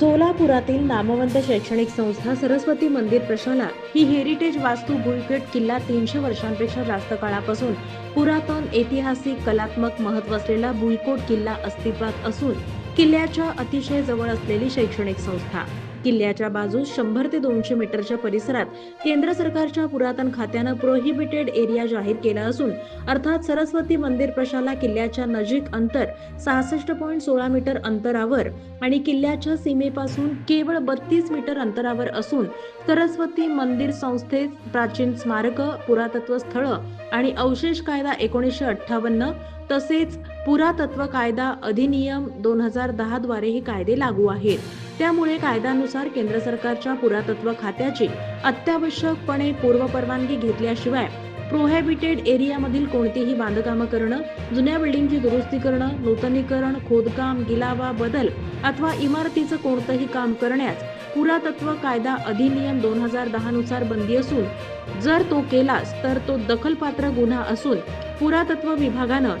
सोलापुरातील नामवंत शैक्षणिक संस्था सरस्वती मंदिर प्रशाला ही हेरिटेज वास्तू भुईपेठ किल्ला तीनशे वर्षांपेक्षा जास्त काळापासून पुरातन ऐतिहासिक कलात्मक महत्त्व असलेला भुईकोट किल्ला अस्तित्वात असून किल्ल्याच्या अतिशय जवळ असलेली शैक्षणिक संस्था. किल्ल्याच्या बाजूस शंभर ते दोनशे मीटरच्या परिसरात केंद्र सरकारच्या पुरातन खात्यानं प्रोहिबिटेड एरिया जाहीर केला असून अर्थात सरस्वती मंदिर प्रशाला किल्ल्याच्या नजीक अंतर सहासष्ट पॉईंट सोळा मीटर अंतरावर आणि किल्ल्याच्या सीमेपासून केवळ बत्तीस मीटर अंतरावर असून सरस्वती मंदिर संस्थेत प्राचीन स्मारक पुरातत्व स्थळं आणि अवशेष कायदा एकोणीसशे अठ्ठावन्न तसेच पुरातत्व कायदा अधिनियम दोन हजार दहा द्वारे हे कायदे लागू आहेत. त्यामुळे कायद्यानुसार केंद्र सरकारच्या पुरातत्व खात्याची अत्यावश्यकपणे पूर्वपरवानगी घेतल्याशिवाय प्रोहॅबिटेड एरियामधील कोणतीही बांधकामं करणं जुन्या बिल्डिंगची दुरुस्ती करणं नूतनीकरण खोदकाम गिलावा बदल अथवा इमारतीचं कोणतंही काम करण्यास पुरातत्व कायदा अधिनियम दोन हजार दहा नुसार बंदी असून जर तो केलास तर तो दखलपात्र गुन्हा असून पुरातत्व विभागानं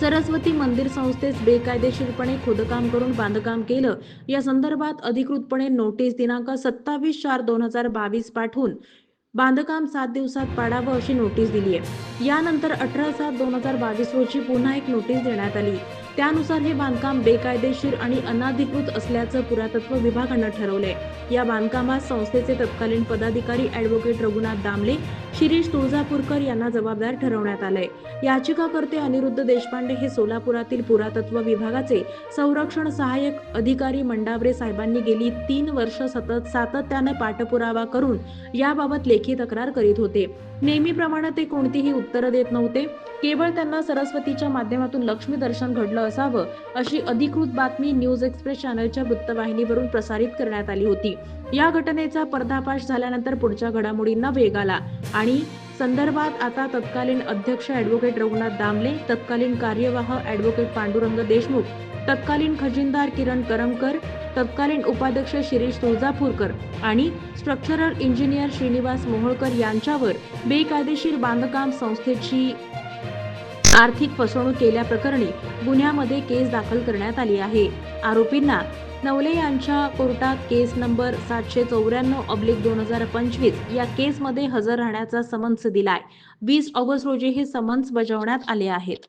सरस्वती मंदिर संस्थेस बेकायदेशीरपणे खोदकाम करून बांधकाम केलं. या संदर्भात अधिकृतपणे नोटीस दिनांक सत्तावीस चार दोन हजार बावीस पाठवून बांधकाम सात दिवसात पाडावं अशी नोटीस दिली आहे यानंतर अठरा सात दोन हजार बावीस रोजी पुन्हा एक नोटीस देण्यात आली. त्यानुसार हे बांधकाम बेकायदेशीर आणि अनाधिकृत असल्याचं पुरातत्व विभागानं ठरवलंय. या बांधकामात संस्थेचे तत्कालीन पदाधिकारी ऍडव्होकेट रघुनाथ दामले शिरीष तुळजापूरकर यांना जबाबदार ठरवण्यात आलंय. याचिकाकर्ते अनिरुद्ध देशपांडे हे सोलापुरातील पुरातत्व विभागाचे संरक्षण सहाय्यक अधिकारी मंडावरे साहेबांनी गेली तीन वर्ष सतत सातत्यानं पाठपुरावा करून याबाबत लेखी तक्रार करीत होते. नेहमीप्रमाणे ते कोणतीही उत्तरं देत नव्हते. केवळ त्यांना सरस्वतीच्या माध्यमातून लक्ष्मी दर्शन घडलं असावं अशी अधिकृत बातमी न्यूज एक्सप्रेस चॅनलच्या वृत्तवाहिनीवरून प्रसारित करण्यात आली होती. या घटनेचा पर्दाफाश झाल्यानंतर पुढच्या घडामोडींना वेग आला आणि संदर्भात आता तत्कालीन अध्यक्ष ॲडव्होकेट रघुनाथ दामले तत्कालीन कार्यवाह ॲडव्होकेट पांडुरंग देशमुख तत्कालीन खजिनदार किरण करमकर तत्कालीन उपाध्यक्ष शिरीष तुळजापूरकर आणि स्ट्रक्चरल इंजिनियर श्रीनिवास मोहोळकर यांच्यावर बेकायदेशीर बांधकाम संस्थेची आर्थिक फसवणूक केल्याप्रकरणी गुन्ह्यामध्ये केस दाखल करण्यात आली आहे. आरोपींना नवले यांच्या कोर्टात केस नंबर सातशे चौऱ्याण्णव अब्लिक दोन हजार पंचवीस या केसमध्ये हजर राहण्याचा समन्स दिलाय. वीस ऑगस्ट रोजी हे समन्स बजावण्यात आले आहेत.